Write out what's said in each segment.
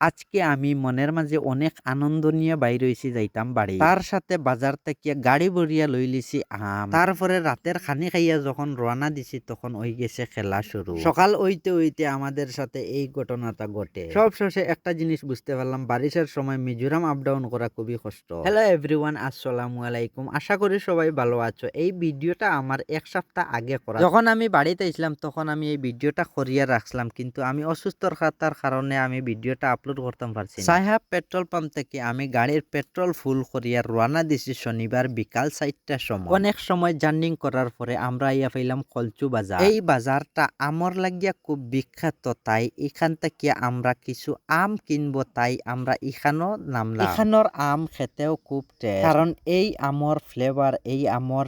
আজকে আমি মনের মাঝে অনেক আনন্দ নিয়ে বাইর হইছি, যাইতাম বাড়ি। তার সাথে বাজার থেকে গাড়ি বরিয়া লই লিছি আম। তারপরে রাতের খানি খাইয়া যখন রওনা দিছি, তখন ওই গেছে খেলা শুরু। সকাল হইতে হইতে আমাদের সাথে এই ঘটনাটা ঘটে। সব শেষে একটা জিনিস বুঝতে পারলাম, বারিশের সময় মিজোরাম আপ ডাউন করা খুবই কষ্ট। হ্যালো এভরিওয়ান আসসালামু আলাইকুম। আশা করি সবাই ভালো আছো। এই ভিডিওটা আমার এক সপ্তাহ আগে করা। যখন আমি বাড়িতে ছিলাম, তখন আমি এই ভিডিওটা করিয়া রাখছিলাম, কিন্তু আমি অসুস্থর খাতার কারণে আমি ভিডিওটা আপলোড করতাম পারছি সাহেব পেট্রোল পাম্প থেকে আমি গাড়ির পেট্রোল ফুল করিয়া রওনা দিছি শনিবার বিকাল চারটার সময়। অনেক সময় জার্নিং করার পরে আমরা ইয়া পাইলাম কলচু বাজার। এই বাজারটা আমর লাগিয়া খুব বিখ্যাত তাই এখান থেকে আমরা কিছু আম কিনবো তাই আমরা এখানেও নামলাম। এখানোর আম খেতেও খুব টেস্ট কারণ এই আমর ফ্লেভার এই আমর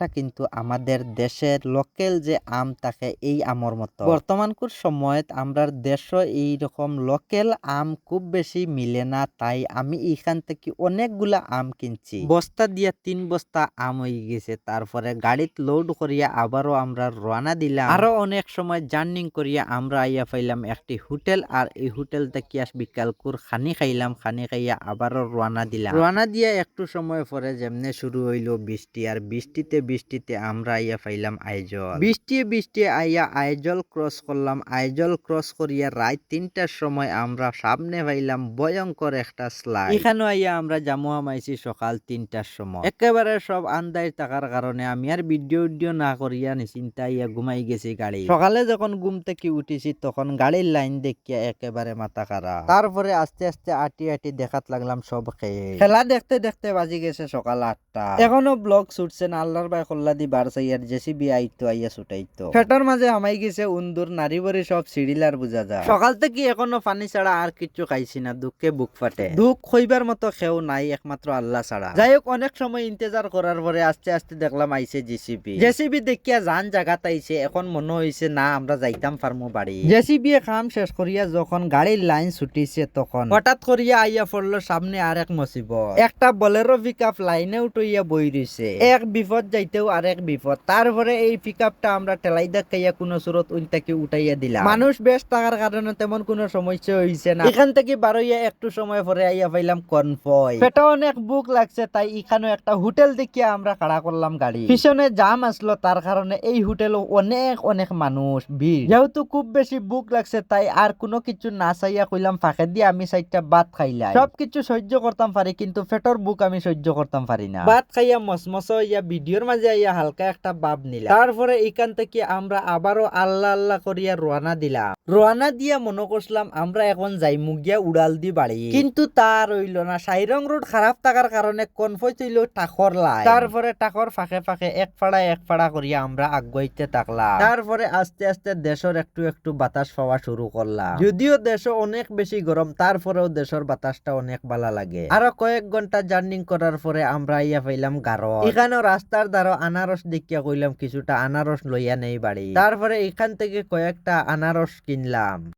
স্বাদটা কিন্তু আমাদের দেশের লোকেল যে আম থাকে, এই আমর মতো। বর্তমানকুর সময়ত আমরা দেশও এইরকম লোকেল আম খুব বেশি মিলে না, তাই আমি এখান থেকে অনেকগুলা আম কিনছি। বস্তা দিয়া তিন বস্তা আম হয়ে গেছে, তারপরে গাড়িত লোড করিয়া আবারও আমরা রওনা দিলাম। আরও অনেক সময় জার্নিং করিয়া আমরা আইয়া পাইলাম একটি হোটেল, আর এই হোটেল থেকে আস বিকালকুর খানি খাইলাম, খানি খাইয়া আবারও রওনা দিলাম। রওনা দিয়া একটু সময় পরে যেমনে শুরু হইল বৃষ্টি, আর বৃষ্টিতে বৃষ্টিতে আমরা আইয়া পাইলাম আইজল। বৃষ্টি বৃষ্টি আইয়া আইজল ক্রস করলাম। আইজল ক্রস করিয়া রাত তিনটার সময় আমরা সামনে পাইলাম ভয়ঙ্কর একটা স্লাইড এখানে আইয়া আমরা জামুয়া মাইছি সকাল তিনটার সময়। একেবারে সব আন্দাজ থাকার কারণে আমি আর ভিডিও ভিডিও না করিয়া নিশ্চিন্তা ইয়া ঘুমাই গেছি গাড়ি। সকালে যখন ঘুম থেকে উঠেছি তখন গাড়ির লাইন দেখিয়া একেবারে মাথা খারাপ। তারপরে আস্তে আস্তে আটি আটি দেখাত লাগলাম সব খেয়ে খেলা দেখতে দেখতে বাজি গেছে সকাল আটটা। এখনও ব্লগ ছুটছে না আল্লাহর বাই কল্লা দি বার সাইয়ার জেসিবি আইতো আইয়া ছুটাইতো। ফেটার মাঝে হামাই গেছে উন্দুর নারী বরি সব সিঁড়িলার বুঝা যায় সকাল থেকে এখনও পানি ছাড়া আর কিচ্ছু খাইছি না দুঃখে বুক ফাটে। দুঃখ খইবার মতো খেও নাই একমাত্র আল্লাহ ছাড়া। যাই হোক অনেক সময় ইন্তজার করার পরে আস্তে আস্তে দেখলাম আইছে জেসিবি। জেসিবি দেখিয়া যান জায়গাত আইছে এখন মনে হইছে না আমরা যাইতাম ফার্মো বাড়ি। জেসিবি কাম শেষ করিয়া যখন গাড়ির লাইন ছুটিছে তখন হঠাৎ করিয়া আইয়া পড়ল সামনে আর এক মুসিবত। একটা বলেরো পিক আপ লাইনে উঠইয়া বই রইছে এক বিপদ যাইতেও আর এক বিপদ। তারপরে এই পিক আপটা আমরা টেলাই দেখাইয়া কোনো সুরত উল্টাকে উঠাইয়া দিলাম। মানুষ বেশ থাকার কারণে তেমন কোনো সমস্যা হইছে না। এখান থেকে বারইয়া একটু সময় পরে আইয়া পাইলাম কনফয়। পেটে অনেক বুক লাগছে, তাই এখানে একটা হোটেল দেখিয়া আমরা খাড়া করলাম গাড়ি। পিছনে জাম আসলো, তার কারণে এই হোটেল অনেক অনেক মানুষ, ভিড়। যেহেতু খুব বেশি বুক লাগছে, তাই আর কোনো কিছু না চাইয়া কইলাম, ফাঁকে দিয়ে আমি চাইটা ভাত খাইলাই সব কিছু সহ্য করতাম পারি, কিন্তু পেটর বুক আমি সহ্য করতাম পারি না। ভাত খাইয়া মসমস ইয়া ভিডিওর মাঝে আইয়া হালকা একটা বাপ নিলাম। তারপরে এখান থেকে আমরা আবারও আল্লাহ আল্লাহ করিয়া রওনা দিলাম। রওনা দিয়া মনে করছিলাম আমরা এখন যাই মুগিয়া উড়াল দি বাড়ি। কিন্তু তার হইল না। সাইরং রোড খারাপ থাকার কারণে কনফয় হইল টাকর লাই। তারপরে টাকর ফাঁকে ফাঁকে এক ফাড়া এক ফাড়া করিয়া আমরা আগাইতে থাকলাম। তারপরে আস্তে আস্তে দেশের একটু একটু বাতাস পাওয়া শুরু করলাম। যদিও দেশ অনেক বেশি গরম তারপরেও দেশের বাতাসটা অনেক ভালো লাগে। আরও কয়েক ঘণ্টা জার্নিং করার পরে আমরা ইয়া পাইলাম গারো। এখানেও রাস্তার দ্বারা আনারস দেখিয়া কইলাম কিছুটা আনারস লইয়া নেই বাড়ি। তারপরে এখান থেকে কয়েকটা আনারস Lamb.